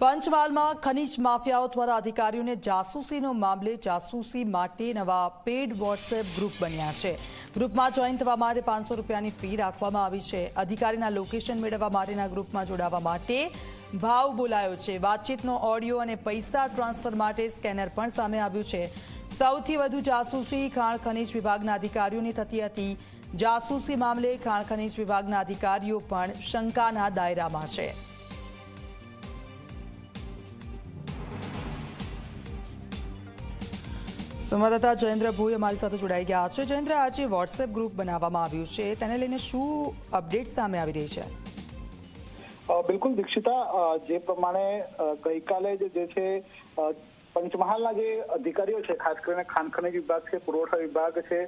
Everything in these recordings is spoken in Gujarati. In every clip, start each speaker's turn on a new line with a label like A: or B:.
A: પંચમહાલમાં ખનીજ માફિયાઓ દ્વારા અધિકારીઓને જાસૂસીનો મામલે જાસૂસી માટે નવા પેડ વોટ્સએપ ગ્રુપ બન્યા છે. ગ્રુપમાં જોઈન થવા માટે પાંચસો રૂપિયાની ફી રાખવામાં આવી છે. અધિકારીના લોકેશન મેળવવા માટેના ગ્રુપમાં જોડાવા માટે ભાવ બોલાયો છે. વાતચીતનો ઓડિયો અને પૈસા ટ્રાન્સફર માટે સ્કેનર પણ સામે આવ્યું છે. સૌથી વધુ જાસૂસી ખાણ ખનીજ વિભાગના અધિકારીઓની થતી હતી. જાસૂસી મામલે ખાણ ખનીજ વિભાગના અધિકારીઓ પણ શંકાના દાયરામાં છે. સંવાદદાતા જયેન્દ્ર ભોઈ અમારી સાથે જોડાઈ ગયા છે. જયેન્દ્ર, આજે વોટ્સએપ ગ્રુપ બનાવવામાં આવ્યું છે. તેને લઈને શું અપડેટ સામે આવી રહી છે?
B: બિલકુલ દીક્ષિતા જે પ્રમાણે ગઈકાલે જે છે પંચમહાલના જે અધિકારીઓ છે, ખાસ કરીને ખાનખની વિભાગ છે, પુરવઠા વિભાગ છે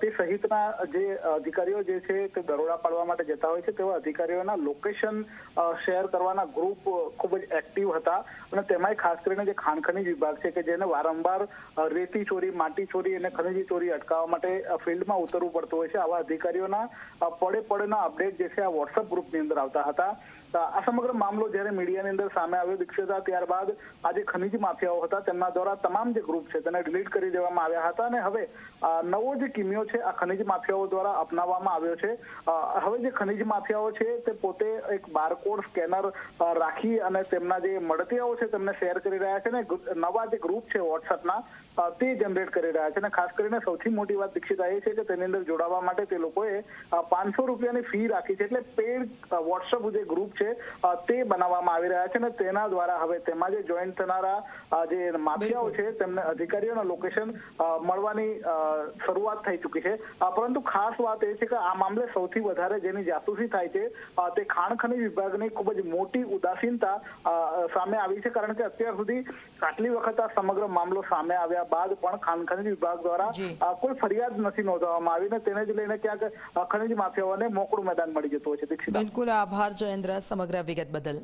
B: તે સહિતના જે અધિકારીઓ જે છે તે દરોડા પાડવા માટે જતા હોય છે તેવા અધિકારીઓના લોકેશન શેર કરવાના ગ્રુપ ખૂબ જ એક્ટિવ હતા. અને તેમાંય ખાસ કરીને જે ખાનખની વિભાગ છે કે જેને વારંવાર રેતી ચોરી, માટી ચોરી અને ખનીજી ચોરી અટકાવવા માટે ફિલ્ડમાં ઉતરવું પડતું હોય છે. આવા અધિકારીઓના પડે પડેના અપડેટ જે છે આ વોટ્સઅપ ગ્રુપની અંદર આવતા હતા. આ સમગ્ર મામલો જ્યારે મીડિયાની અંદર સામે આવ્યો દીક્ષિતા, ત્યારબાદ આજે ખનીજ માફિયાઓ હતા. તેમના દ્વારા તમામ જે ગ્રુપ છે તેને ડિલીટ કરી દેવામાં આવ્યા હતા અને હવે નવો જે કિમિયો છે આ ખનીજ માફિયાઓ દ્વારા અપનાવવામાં આવ્યો છે. હવે જે ખનીજ માફિયાઓ છે તે પોતે એક બારકોડ સ્કેનર રાખી અને તેમના જે મળતિયાઓ છે તેમને શેર કરી રહ્યા છે અને નવા જે ગ્રુપ છે વોટ્સઅપના તે જનરેટ કરી રહ્યા છે. અને ખાસ કરીને સૌથી મોટી વાત દીક્ષિતા એ છે કે તેની અંદર જોડાવા માટે તે લોકોએ પાંચસો રૂપિયાની ફી રાખી છે. એટલે પેડ વોટ્સઅપ જે ગ્રુપ છે તે બનાવવામાં આવી રહ્યા છે અને તેના દ્વારા હવે તેમાં જે જોઈન થનારા અ, જે માફિયાઓ છે તેમને અધિકારીઓના લોકેશન મળવાની શરૂઆત થઈ ચૂકી છે. પરંતુ ખાસ વાત એ છે કે આ મામલે સૌથી વધારે જેની જાસૂસી થાય છે તે ખાણ ખનિજ વિભાગની ખૂબ જ મોટી ઉદાસીનતા સામે આવી છે કારણ કે અત્યાર સુધી આટલી વખત આ સમગ્ર મામલો સામે આવ્યા બાદ પણ ખાણ ખનિજ વિભાગ દ્વારા કોઈ ફરિયાદ નથી નોંધવામાં આવી ને તેને જ લઈને ક્યાંક ખનિજ ખનીજ માફિયાઓને મોકળું મેદાન મળી જતું હોય છે
A: બિલકુલ આભાર જયેન્દ્ર સમગ્ર વિગત બદલ.